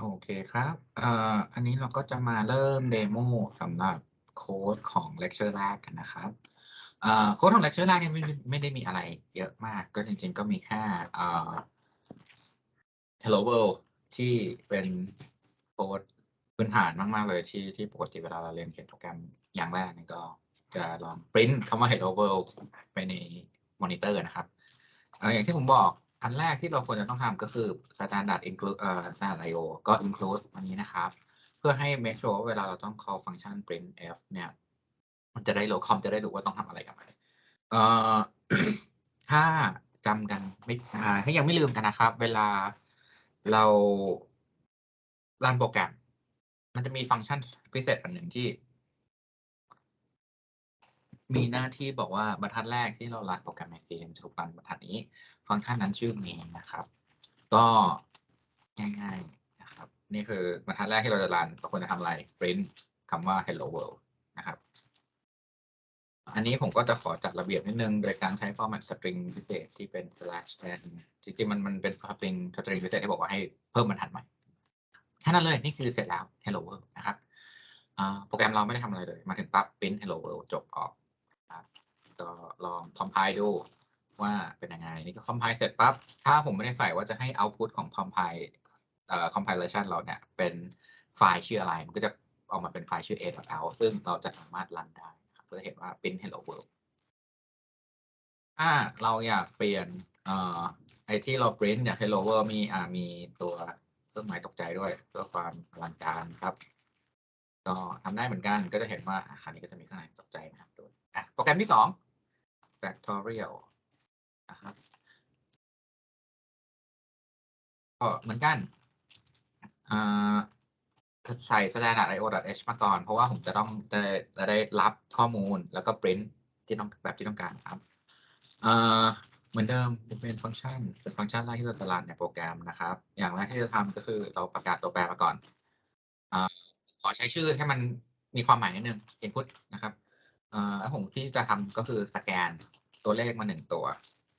โอเคครับเอ่ออันนี้เราก็จะมาเริ่มเดโมสำหรับโค้ดของเลคเชอร์แรกกันนะครับโค้ดของเลคเชอร์แรกเนี่ยไม่ไม่ได้มีอะไรเยอะมาก ก็จริงๆก็มีแค่ Hello World ที่เป็นโค้ดพื้นฐานมาก ๆ เลยที่ที่ปกติเวลาเราเรียนเขียนโปรแกรมอย่างแรกเนี่ยก็จะลองปริ้นคำว่า Hello World ไปในมอนิเตอร์นะครับ อย่างที่ผมบอก อันแรกที่เราควรจะต้องทำก็คือ standard include เอ่อ standard IO ก็ include อันนี้นะครับ เพื่อให้ make sure ว่าเวลาเราต้อง call function printf เนี่ย มันจะได้โลคอมจะได้รู้ว่าต้องทำอะไรกับมันเอ่อถ้าจำกันไม่ถ้ายังไม่ลืมกันนะครับ เวลาเรารันโปรแกรม มันจะมีฟังก์ชันพิเศษอันหนึ่งที่ มีหน้าที่บอกว่าบรรทัดแรกที่เรารันโปรแกรมในเกมจะถูกรันบรรทัดนี้ ฟังก์ชันนั้นชื่อ main นะครับ ก็ง่ายๆนะครับ นี่คือบรรทัดแรกที่เราจะรันเราควรจะทำอะไร print คำว่า hello world นะครับ อันนี้ผมก็จะขอจัดระเบียบนิดนึง โดยการใช้ format string พิเศษที่เป็น slash n จริงๆมันมันเป็น string string พิเศษที่บอกว่าให้เพิ่มบรรทัดใหม่แค่นั้นเลย นี่คือเสร็จแล้ว hello world นะครับโปรแกรมเราไม่ได้ทำอะไรเลย มาถึงปั๊บ print hello world จบออก ก็ลอง compile ดูว่าเป็นยังไง นี่ก็ compile เสร็จปั๊บ ถ้าผมไม่ได้ใส่ว่าจะให้ output ของ compile เอ่อ compilation เราเนี่ย เป็นไฟล์ชื่ออะไร มันก็จะออกมาเป็นไฟล์ชื่อ a.l ซึ่งเราจะสามารถรันได้ครับเพื่อเห็นว่าเป็น hello world ถ้าเราอยากเปลี่ยนเอ่อไอที่เรา print เนี่ย hello world มีอ่ามีตัวเครื่องหมายตกใจด้วย เพื่อความอลังการครับ ก็ทำได้เหมือนกันก็จะเห็นว่าอาคารนี้ก็จะมีเครื่องหมายตกใจนะครับด้วยอะโปรแกรมที่สอง factorial นะครับก็เหมือนกันอ่าใส่ standard io.h มาก่อน เพราะว่าผมจะต้องจะจะได้รับข้อมูลแล้วก็ print ที่ต้องแบบที่ต้องการครับเหมือนเดิมเป็นฟังก์ชันเป็นฟังก์ชันแรกที่เราจะรันในโปรแกรมนะครับ อย่างแรกที่จะทำก็คือเราประกาศตัวแปรมาก่อนอขอใช้ชื่อให้มันมีความหมายนิดนึง input นะครับ อ่าแล้วผมที่จะทำก็คือสแกนตัวเลขมาหนึ่งตัว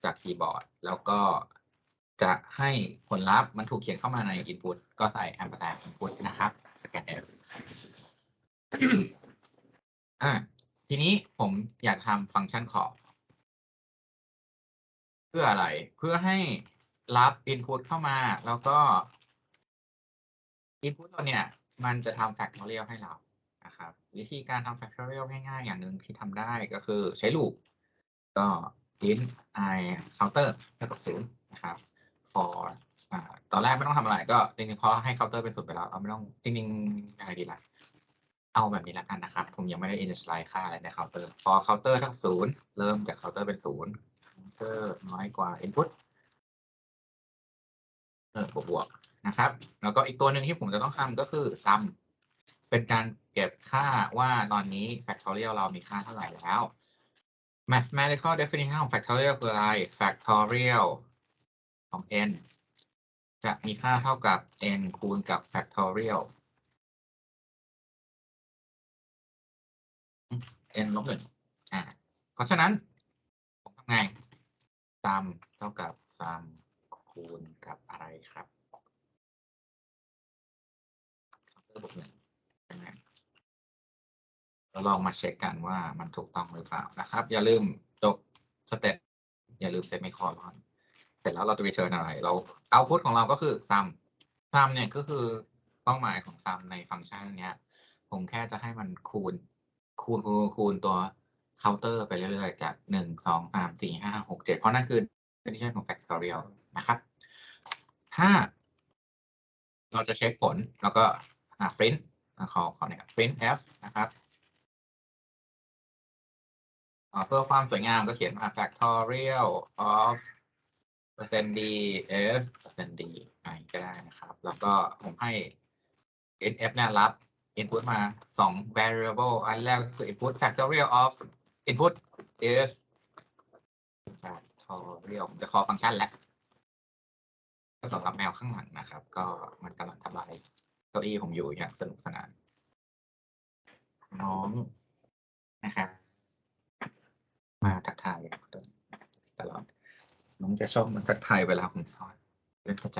จากคีย์บอร์ด แล้วก็จะให้ผลลัพธ์มันถูกเขียนเข้ามาใน input ก็ใส่ ampersand input นะครับสแกน F อ่าทีนี้ผมอยากทำฟังก์ชัน call เพื่ออะไร เพื่อให้รับ input เข้ามา แล้วก็ input เราเนี่ย มันจะทำ factorial ให้เรา ครับ วิธีการทำ factorial ง่ายๆ อย่างหนึ่งที่ทำได้ก็คือใช้ loop ก็ int i counter เท่ากับศูนย์นะครับ for อ่าตอนแรกไม่ต้องทำอะไรก็จริงๆพอให้ counter เป็นศูนย์ไปแล้วเราไม่ต้องจริงๆยังไงดีล่ะเอาแบบนี้แล้วกันนะครับ ผมยังไม่ได้ initialize ค่าอะไรใน counter for counter เท่ากับศูนย์เริ่มจาก counter เป็นศูนย์ counter น้อยกว่า input เออบวกบวกๆนะครับ แล้วก็อีกตัวหนึ่งที่ผมจะต้องทำก็คือ sum เป็นการเก็บค่าว่าตอนนี้ factorial เรามีค่าเท่าไหร่แล้ว mathematical definition ของ factorial คืออะไร factorial ของ n จะมีค่าเท่ากับ n คูณกับ factorial n ลบหนึ่งอ่า เพราะฉะนั้น ผมทำไง sum เท่ากับ sum คูณกับอะไรครับ counter บวกหนึ่ง ใช่ไหมเราลองมาเช็คกันว่ามันถูกต้องหรือเปล่านะครับ อย่าลืมจบสเต็ปอย่าลืมเซมิคอลอนเสร็จแล้วเราจะ return อะไร เรา output ของเราก็คือ sum sum เนี่ยก็คือเป้าหมายของ sum ในฟังก์ชันเนี้ย ผมแค่จะให้มันคูณ คูณคูณคูณตัว counter ไปเรื่อยๆ จากหนึ่งสองสามสี่ห้าหกเจ็ดเพราะนั่นคือ definition ของ factorial นะครับ ถ้า เราจะเช็คผลแล้วก็อ่า print อ่าขอขอเนี่ย print f นะครับเพื่อความสวยงามก็เขียนมา factorial of percent d s percent d อะไรก็ได้นะครับ แล้วก็ผมให้ nf เนี่ยรับ input มาสอง variable อันแรกคือ input factorial of input is factorial ผมจะ call ฟังก์ชันแล้วก็สำหรับแมวข้างหลังนะครับ ก็มันกำลังทำลาย เก้าอี้ผมอยู่อย่างสนุกสนาน น้องนะครับ มาทักทายตลอด น้องจะชอบมันทักทายเวลาผมสอนเป็นประจ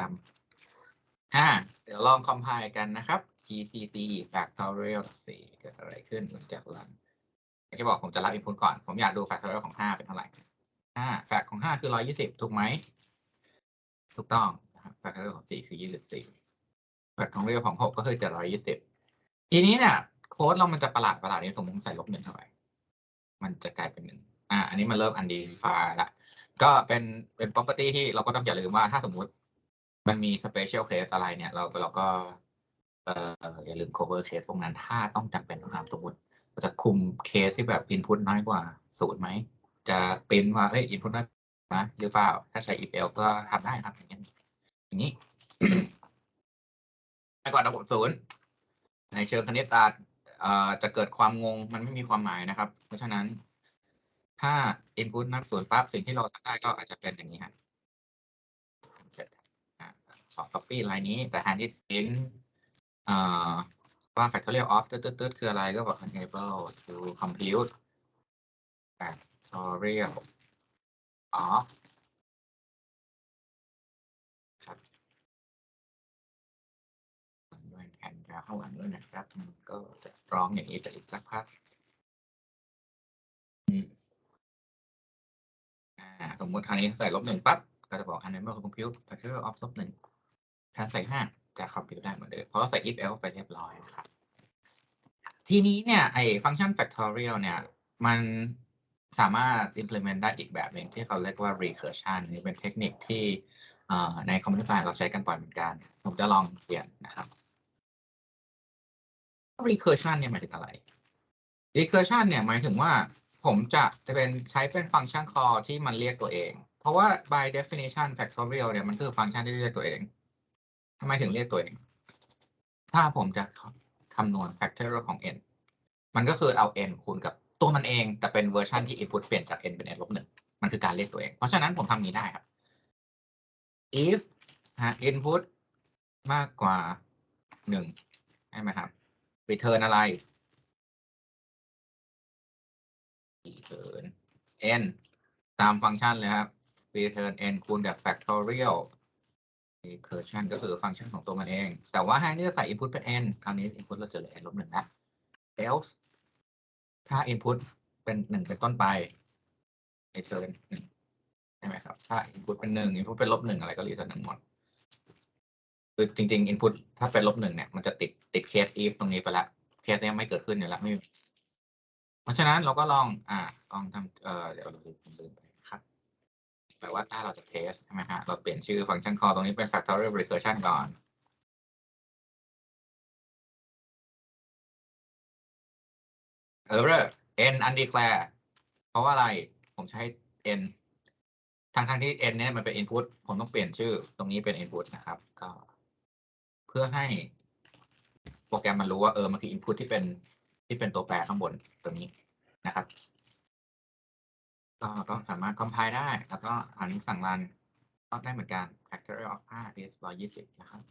อ่าเดี๋ยวลองคอมไพล์กันนะครับ gcc factorial 4เกิดอะไรขึ้นหลังจากรันอย่างที่บอกผมจะรับ input ก่อน ผมอยากดู factorial ของ 5 เป็นเท่าไหร่ห้า fact ของ 5 คือ 120 ถูกไหม ถูกต้องนะครับ factorial ของ 4 คือ 24 factorial ของ6ก็คือจะ120ทีนี้เนี่ยโค้ดเรามันจะประหลาดประหลาดนี้สมมติใส่ลบหนึ่งเข้าไป มันจะกลายเป็นหนึ่งอ่า อันนี้มันเริ่ม undefined ละก็เป็นเป็น property ที่เราก็ต้องอย่าลืมว่าถ้าสมมุติมันมี special case อะไรเนี่ย เราเราก็เอ่ออย่าลืม cover case พวกนั้น ถ้าต้องจำเป็นต้องทำสมมติเราจะคุมเคสที่แบบ input น้อยกว่าศูนย์ไหม จะเป็นว่าเฮ้ย input น้อยนะหรือเปล่า ถ้าใช้ if else ก็ทำได้ครับอย่างนี้อย่างนี้ ก่อนระบบศูนย์ในเชิงคณิตศาสตร์จะเกิดความงงมันไม่มีความหมายนะครับ เพราะฉะนั้น ถ้า input นับศูนย์ปั๊บสิ่งที่เราทำได้ก็อาจจะเป็นอย่างนี้ครับเสร็จอ่าขอ copy ลายนี้ แต่แทนที่ print เอ่อว่า factorial of ตึ๊ดตึ๊ดตึ๊ดคืออะไรก็บอก enable to compute factorial of ด้วยแทนจะเข้าหลังด้วยนะครับ มันก็จะร้องอย่างนี้ไปอีกสักพักอืมอ่าสมมุติคราวนี้ใส่ลบหนึ่งปั๊บก็จะบอก enable to compute factorial of ลบหนึ่งถ้าใส่ห้าจะ compute ได้เหมือนเดิมเพราะว่าใส่ if else ไปเรียบร้อยนะครับ ทีนี้เนี่ยไอ้ฟังก์ชัน factorial เนี่ย มันสามารถ implement ได้อีกแบบหนึ่งที่เขาเรียกว่า recursion นี่เป็นเทคนิคที่ใน computer science เราใช้กันบ่อยเหมือนกัน ผมจะลองเปลี่ยนนะครับ recursion เนี่ยหมายถึงอะไร recursion เนี่ยหมายถึงว่าผมจะจะเป็นใช้เป็นฟังก์ชัน call ที่มันเรียกตัวเอง เพราะว่า by definition factorial เนี่ยมันคือฟังก์ชันที่เรียกตัวเองทำไมถึงเรียกตัวเอง ถ้าผมจะคำนวณ factorial ของ n มันก็คือเอา n คูณกับตัวมันเอง แต่เป็นเวอร์ชันที่ input เปลี่ยนจาก n เป็น n ลบหนึ่งมันคือการเรียกตัวเอง เพราะฉะนั้นผมทำนี้ได้ครับ if ฮะ input มากกว่าหนึ่งใช่ไหมครับ return อะไร return n ตามฟังก์ชันเลยครับ return n คูณกับ factorial recursion ก็คือฟังก์ชันของตัวมันเอง แต่ว่าให้นี่จะใส่ input เป็น n คราวนี้ input เราจะเหลือ n ลบหนึ่งนะ else ถ้า input เป็นหนึ่งเป็นต้นไป return หนึ่งใช่ไหมครับ ถ้า input เป็นหนึ่ง input เป็นลบหนึ่งอะไรก็ return หนึ่งหมด คือจริงๆ input ถ้าเป็นลบหนึ่งเนี่ย มันจะติดติด case if ตรงนี้ไปล้ว case เนี้ยไม่เกิดขึ้นอยู่แล้วไม่มีเพราะฉะนั้นเราก็ลอง อ่า ลองทำเอ่อเดี๋ยวเราลืมลืมไปครับแปลว่าถ้าเราจะ test ใช่ไหมฮะ เราเปลี่ยนชื่อฟังก์ชัน call ตรงนี้เป็น factorial recursion ก่อน error n undeclare เพราะว่าอะไร ผมใช้ n ทางทางที่ n เนี่ยมันเป็น input ผมต้องเปลี่ยนชื่อตรงนี้เป็น input นะครับ ก็ เพื่อให้โปรแกรมมันรู้ว่าเออมันคือ input ที่เป็นที่เป็นตัวแปรข้างบนตัวนี้นะครับก็ก็สามารถ compile ได้ แล้วก็อันนี้สั่งรันก็ได้เหมือนกัน factorial of 5 is 120 นะครับ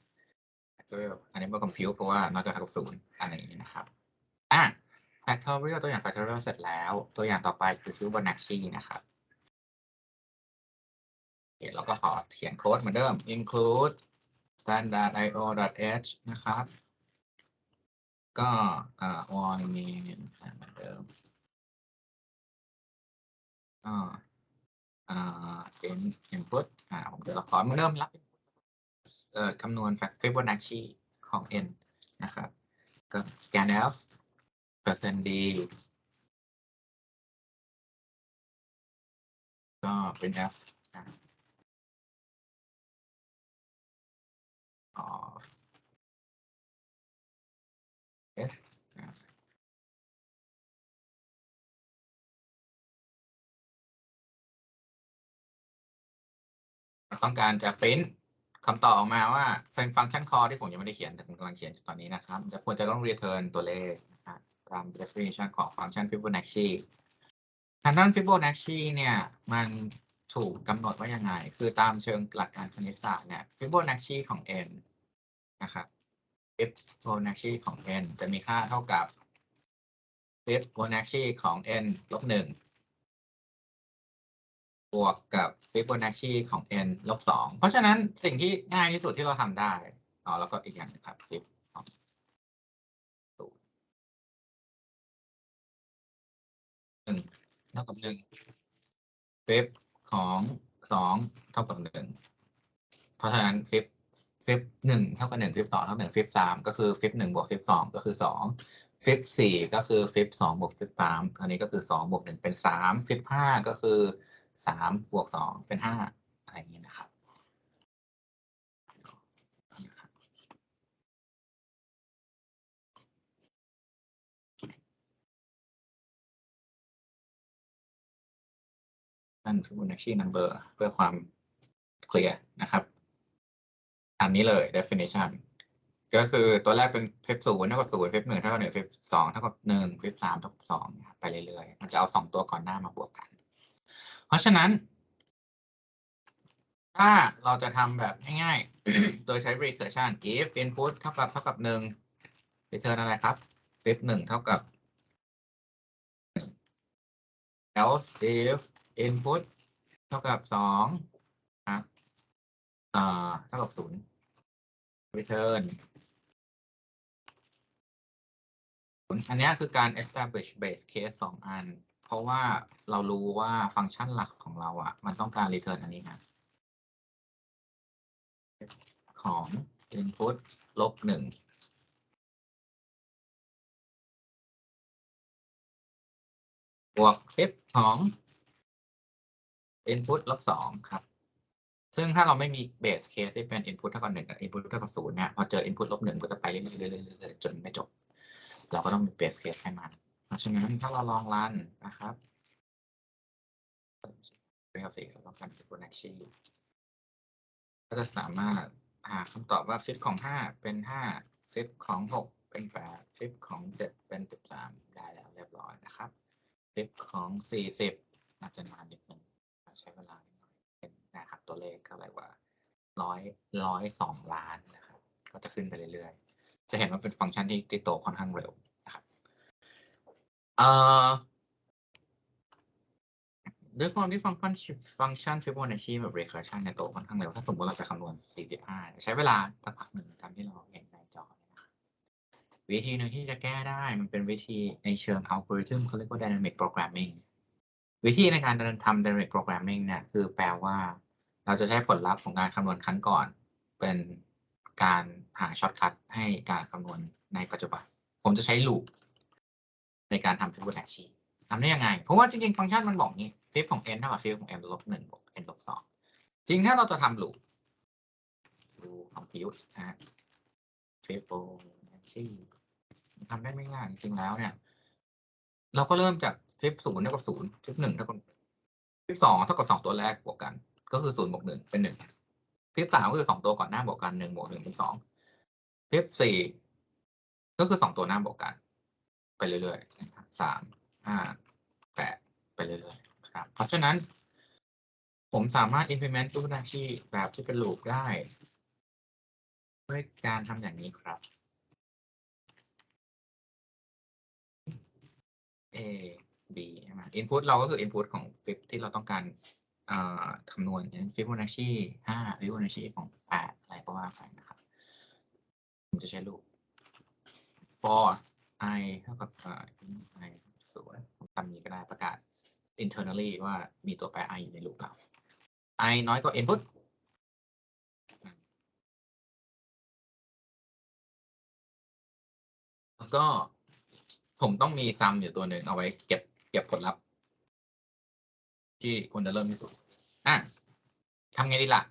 factorial อันนี้มา compute เพราะว่าน้อยกว่ากับศูนย์อะไรอย่างนี้นะครับอะ factorial ตัวอย่าง factorial เสร็จแล้ว ตัวอย่างต่อไปคือ Fibonacci นะครับเราก็ขอเขียนโค้ดเหมือนเดิม include standard io h นะครับ ก็อ่า void main เหมือนเดิมก็อ่า in input อ่าผมจะขอเหมือนเดิมรับคำนวณ Fibonacci ของ n นะครับก็ scanf percent d ก็เป็น f นะ of f นะต้องการจะ print คำตอบออกมาว่าเป็นฟังก์ชัน call ที่ผมยังไม่ได้เขียนแต่ผมกำลังเขียนตอนนี้นะครับ จะควรจะต้อง return ตัวเลขตาม definition ของฟังก์ชัน Fibonacci ทางด้าน Fibonacci เนี่ย มันถูกกำหนดว่ายังไง คือตามเชิงหลักการคณิตศาสตร์เนี่ย Fibonacci ของ n นะครับ Fibonacci ของ n จะมีค่าเท่ากับ Fibonacci ของ n ลบหนึ่งบวกกับ Fibonacci ของ n ลบสอง เพราะฉะนั้นสิ่งที่ง่ายที่สุดที่เราทำได้ อ๋อ แล้วก็อีกอย่างหนึงครับ fib ของศูนย์หนึ่งเท่ากับหนึ่ง fib ของสองเท่ากับหนึ่งเพราะฉะนั้นฟิบ fib fib หนึ่งเท่ากับหนึ่ง fib สองเท่ากับหนึ่ง fib สามก็คือ fib หนึ่งบวก fib สองก็คือสอง fib สี่ก็คือ fib สองบวก fib สามอันนี้ก็คือสองบวกหนึ่งเป็นสาม fib ห้าก็คือสามบวกสองเป็นห้าอะไรอย่างนี้นะครับนั่นคือ Fibonacci number เพื่อความเคลียร์นะครับ อันนี้เลย definition ก็คือตัวแรกเป็น fib ศูนย์เท่ากับศูนย์ fib หนึ่งเท่ากับหนึ่ง fib สองเท่ากับหนึ่ง fib สามเท่ากับสองไปเรื่อยๆ มันจะเอาสองตัวก่อนหน้ามาบวกกัน เพราะฉะนั้น ถ้าเราจะทำแบบง่ายๆ โดยใช้ recursion if input เท่ากับเท่ากับหนึ่ง return อะไรครับ fib หนึ่งเท่ากับ else if input เท่ากับสองครับ อ่าเท่ากับศูนย์ return ศูนย์อันนี้คือการ establish base case สองอัน เพราะว่าเรารู้ว่าฟังก์ชันหลักของเราอะ มันต้องการ return อันนี้ครับของ input ลบหนึ่งบวก f ของ input ลบสองครับ ซึ่งถ้าเราไม่มี base case ที่เป็น input เท่ากับหนึ่งกับ input เท่ากับศูนย์เนี่ยพอเจอ input ลบหนึ่งก็จะไปเรื่อยๆเรื่อยๆๆจนไม่จบ เราก็ต้องมี base case ให้มันเพราะฉะนั้นถ้าเราลองรันนะครับเรียกสิเราต้องการ Fibonacci ก็จะสามารถหาคำตอบว่า fit ของห้าเป็นห้า fit ของหกเป็นแปด fit ของเจ็ดเป็นสิบสามได้แล้วเรียบร้อยนะครับ fit ของสี่สิบอาจจะนานนิดนึงใช้เวลา นะครับ ตัวเลขเท่าไร่ว่าร้อยร้อยสองล้านนะครับ ก็จะขึ้นไปเรื่อยๆ จะเห็นว่าเป็นฟังก์ชันที่ที่โตค่อนข้างเร็วนะครับเอ่อด้วยความที่ฟังก์ชันฟังก์ชัน Fibonacci แบบ recursion เนี่ยโตค่อนข้างเร็ว ถ้าสมมติเราจะคำนวณ 45 ใช้เวลาสักพักหนึ่งตามที่เราเห็นในจอเนี่ยนะครับวิธีหนึ่งที่จะแก้ได้มันเป็นวิธีในเชิงอัลกอริทึมเขาเรียกว่า dynamic programming วิธีในการทำ dynamic programming เนี่ยคือแปลว่า เราจะใช้ผลลัพธ์ของการคำนวณครั้งก่อน เป็นการหาช็อตคัทให้การคำนวณในปัจจุบัน ผมจะใช้ลูปในการทำ Fibonacci ทำได้ยังไง เพราะว่าจริงๆ ฟังก์ชันมันบอกงี้ fib ของ n เท่ากับ fib ของ n ลบหนึ่งบวก n ลบสองจริงถ้าเราจะทำลูปดู compute นะฮะ Fibonacci ทำได้ไม่ง่ายจริงๆแล้วเนี่ย เราก็เริ่มจาก fib ศูนย์เท่ากับศูนย์ fib หนึ่งเท่ากับ fib สองเท่ากับสองตัวแรกบวกกัน ก็คือศูนย์บวกหนึ่งเป็นหนึ่ง fib สามก็คือสองตัวก่อนหน้าบวกกันหนึ่งบวกหนึ่งเป็นสอง fib สี่ก็คือสองตัวหน้าบวกกัน ไปเรื่อยๆนะครับสามห้าแปดไปเรื่อยๆครับ เพราะฉะนั้น ผมสามารถ implement Fibonacci แบบที่เป็น loop ได้ด้วยการทำอย่างนี้ครับ A B ใช่ไหม input เราก็คือ input ของ fib ที่เราต้องการ คำนวณอย่าง Fibonacci ห้า Fibonacci ของแปดอะไรก็ว่าไปนะครับ ผมจะใช้ loop for i เท่ากับ i ศูนย์ผมทำนี้ก็ได้ประกาศ internally ว่ามีตัวแปร i อยู่ในลูปเรา i น้อยกว่า input แล้วก็ผมต้องมีซัมอยู่ตัวหนึ่งเอาไว้เก็บเก็บผลลัพธ์ ที่ควรจะเริ่มที่สุดอะทำไงดีล่ะ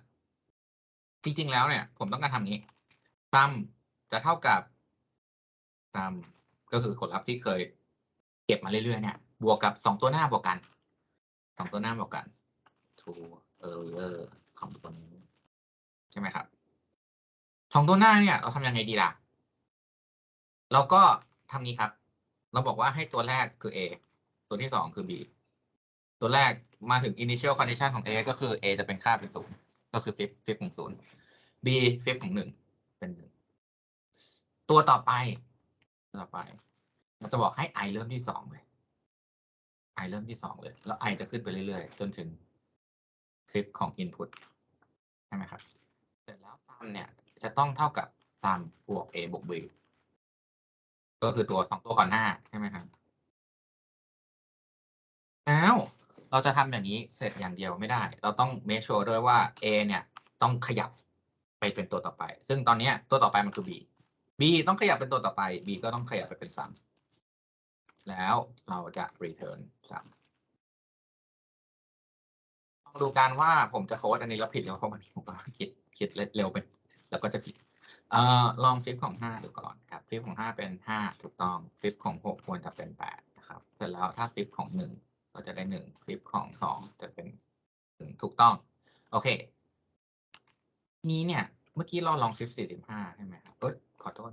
จริง ๆ แล้วเนี่ย ผมต้องการทำนี้ซัมจะเท่ากับซัมก็คือผลลัพธ์ที่เคย เก็บมาเรื่อยๆเนี่ย บวกกับสองตัวหน้าบวกกันสองตัวหน้าบวกกัน true error ของตัวนี้ใช่ไหมครับสองตัวหน้าเนี่ย เราทำยังไงดีล่ะ เราก็ทำนี้ครับ เราบอกว่าให้ตัวแรกคือ A ตัวที่สองคือ B ตัวแรกมาถึง initial condition ของ A ก็คือ A จะเป็นค่าเป็นศูนย์ก็คือ fib fib ของศูนย์ B fib ของหนึ่งเป็นหนึ่งตัวต่อไปต่อไปเราจะบอกให้ i เริ่มที่สองเลย i เริ่มที่สองเลย แล้ว i จะขึ้นไปเรื่อยๆ จนถึง fib ของ input ใช่ไหมครับ เสร็จแล้ว sum เนี่ยจะต้องเท่ากับ sum บวก a บวก b ก็คือตัวสองตัวก่อนหน้าใช่ไหมครับแล้ว เราจะทำอย่างนี้เสร็จอย่างเดียวไม่ได้ เราต้อง make sure ด้วยว่า a เนี่ยต้องขยับไปเป็นตัวต่อไป ซึ่งตอนนี้ตัวต่อไปมันคือ b b ต้องขยับเป็นตัวต่อไป b ก็ต้องขยับไปเป็น sum แล้วเราจะ return sum ลองดูกันว่าผมจะโค้ดอันนี้แล้วผิดหรือเปล่าเพราะวันนี้ผมก็คิดคิดเร็วไปแล้วก็จะผิดเอ่อลองฟิปของห้าดูก่อนครับฟิปของห้าเป็นห้าถูกต้องฟิปของหกควรจะเป็นแปดนะครับเสร็จแล้วถ้าฟิปของหนึ่ง ก็จะได้หนึ่งฟิปของสองจะเป็นหนึ่งถูกต้อง โอเค นี้เนี่ย เมื่อกี้เราลองฟิปสี่สิบห้าใช่ไหมครับเอ้ยขอโทษ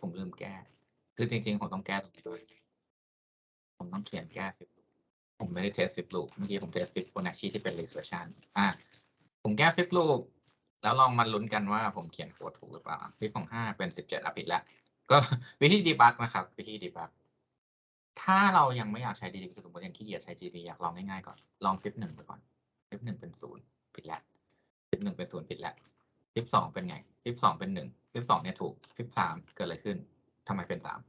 ผมลืมแก้ คือจริง ๆ ผมต้องแก้ตรงนี้ด้วย ผมต้องเขียนแก้ฟิปผมไม่ได้เทสฟิปลูปเมื่อกี้ผมเทสฟิปโฟนัชชีที่เป็น regression อะผมแก้ฟิปลูปแล้วลองมาลุ้นกันว่าผมเขียนโค้ดถูกหรือเปล่าฟิปของห้าเป็นสิบเจ็ดอภิษแล้วก็วิธีดีบักนะครับ วิธีดีบัก ถ้าเรายังไม่อยากใช้ดีสมมติยังขี้เกียจใช้ GB อยากลองง่ายๆก่อน ลองฟิปหนึ่งไปก่อนฟิปหนึ่งเป็นศูนย์ผิดแล้วฟิปหนึ่งเป็นศูนย์ผิดแล้วฟิปสองเป็นไงฟิปสองเป็นหนึ่งฟิปสองเนี่ยถูกฟิปสามเกิดอะไรขึ้นทำไมเป็นสาม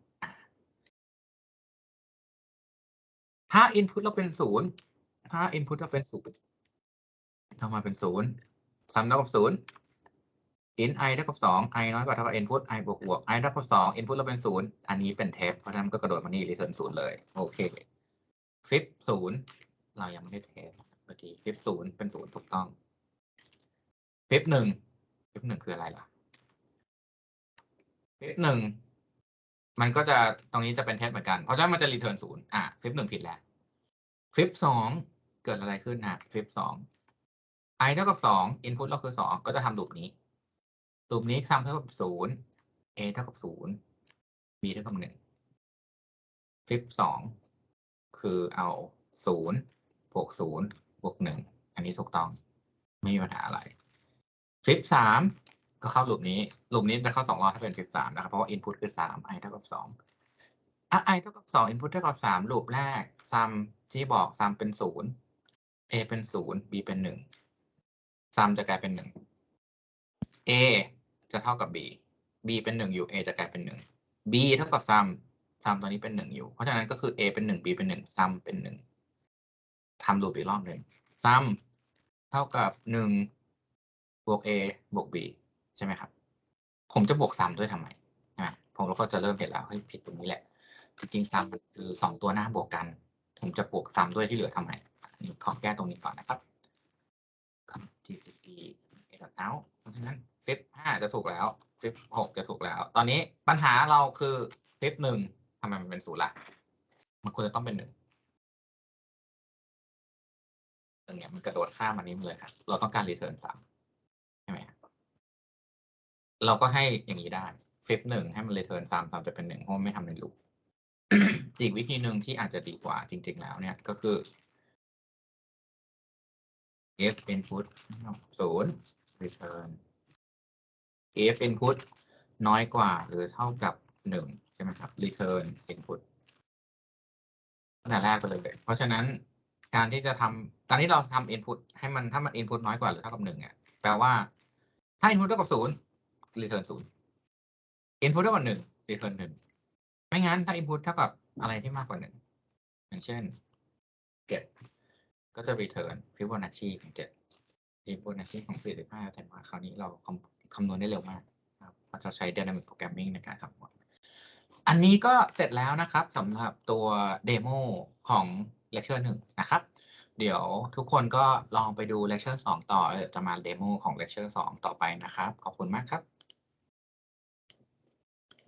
ถ้า input เราเป็นศูนย์ถ้า input เราเป็นศูนย์ทำไมเป็นศูนย์ซัมเท่ากับศูนย์ int i เท่ากับสอง i น้อยกว่าเท่ากับ input i บวกบวก i เท่ากับสอง input เราเป็นศูนย์อันนี้เป็นเทสเพราะฉะนั้นก็กระโดดมานี่ return ศูนย์เลย โอเคฟิปศูนย์เรายังไม่ได้เทสเมื่อกี้ฟิปศูนย์เป็นศูนย์ถูกต้องฟิปหนึ่งฟิปหนึ่งคืออะไรล่ะฟิปหนึ่งมันก็จะตรงนี้จะเป็นเทสเหมือนกัน เพราะฉะนั้นมันจะ return ศูนย์อะฟิปหนึ่งผิดแล้วฟิปสองเกิดอะไรขึ้นอะฟิปสอง i เท่ากับสอง input เราคือสองก็จะทำลูปนี้ ลูปนี้ทำเท่ากับศูนย์ a เท่ากับศูนย์ b เท่ากับหนึ่งฟลิปสองคือเอาศูนย์บวกศูนย์บวกหนึ่งอันนี้ถูกต้องไม่มีปัญหาอะไรฟลิปสามก็เข้าลูปนี้ลูปนี้จะเข้าสองรอบถ้าเป็นฟลิปสามนะครับ เพราะว่า input คือสาม i เท่ากับสองอะ i เท่ากับสอง input เท่ากับสามลูปแรก sum ที่บอก sum เป็นศูนย์ a เป็นศูนย์ b เป็นหนึ่ง sum จะกลายเป็นหนึ่ง a จะเท่ากับ b b เป็นหนึ่งอยู่ a จะกลายเป็นหนึ่ง b เท่ากับ sum sum ตอนนี้เป็นหนึ่งอยู่ เพราะฉะนั้นก็คือ a เป็นหนึ่ง b เป็นหนึ่ง sum เป็นหนึ่งทำลูปอีกรอบหนึ่ง sum เท่ากับหนึ่งบวก a บวก b ใช่ไหมครับ ผมจะบวก sum ด้วยทำไมใช่ไหมผมก็จะเริ่มเห็นแล้วเฮ้ยผิดตรงนี้แหละ จริงๆ sum มันคือสองตัวหน้าบวกกัน ผมจะบวก sum ด้วยที่เหลือทำไมนนี้ขอแก้ตรงนี้ก่อนนะครับ gcc out เพราะฉะนั้น ฟิปห้าจะถูกแล้วฟิปหกจะถูกแล้ว ตอนนี้ปัญหาเราคือฟิปหนึ่งทำไมมันเป็นศูนย์ล่ะ มันควรจะต้องเป็นหนึ่งตรงเนี้ยมันกระโดดข้ามอันนี้มาเลยครับเราต้องการรีเทิร์นสามใช่ไหมครับเราก็ให้อย่างนี้ได้ฟิปหนึ่งให้มันรีเทิร์นสามสามจะเป็นหนึ่งเพราะไม่ทำในลูปอีกวิธีหนึ่งที่อาจจะดีกว่าจริง ๆ แล้วเนี่ยก็คือ if input ศูนย์ return if input น้อยกว่าหรือเท่ากับหนึ่งใช่ไหมครับ return input ตั้งแต่แรกไปเลย เพราะฉะนั้นการที่จะทำการที่เราทำ input ให้มันถ้ามัน input น้อยกว่าหรือเท่ากับหนึ่งอะแปลว่า ถ้า input เท่ากับศูนย์ return ศูนย์ input เท่ากับหนึ่ง return หนึ่งไม่งั้นถ้า input เท่ากับอะไรที่มากกว่าหนึ่งอย่างเช่น get ก็จะ return Fibonacci ของเจ็ด Fibonacci ของสี่สิบห้าแต่ว่าคราวนี้เรา คำนวณได้เร็วมากครับเราจะใช้ Dynamic Programming ในการคำนวณอันนี้ก็เสร็จแล้วนะครับสำหรับตัวเดโมของเลคเชอร์หนึ่งนะครับ เดี๋ยวทุกคนก็ลองไปดูเลคเชอร์สองต่อจะมาเดโมของเลคเชอร์สองต่อไปนะครับ ขอบคุณมากครับ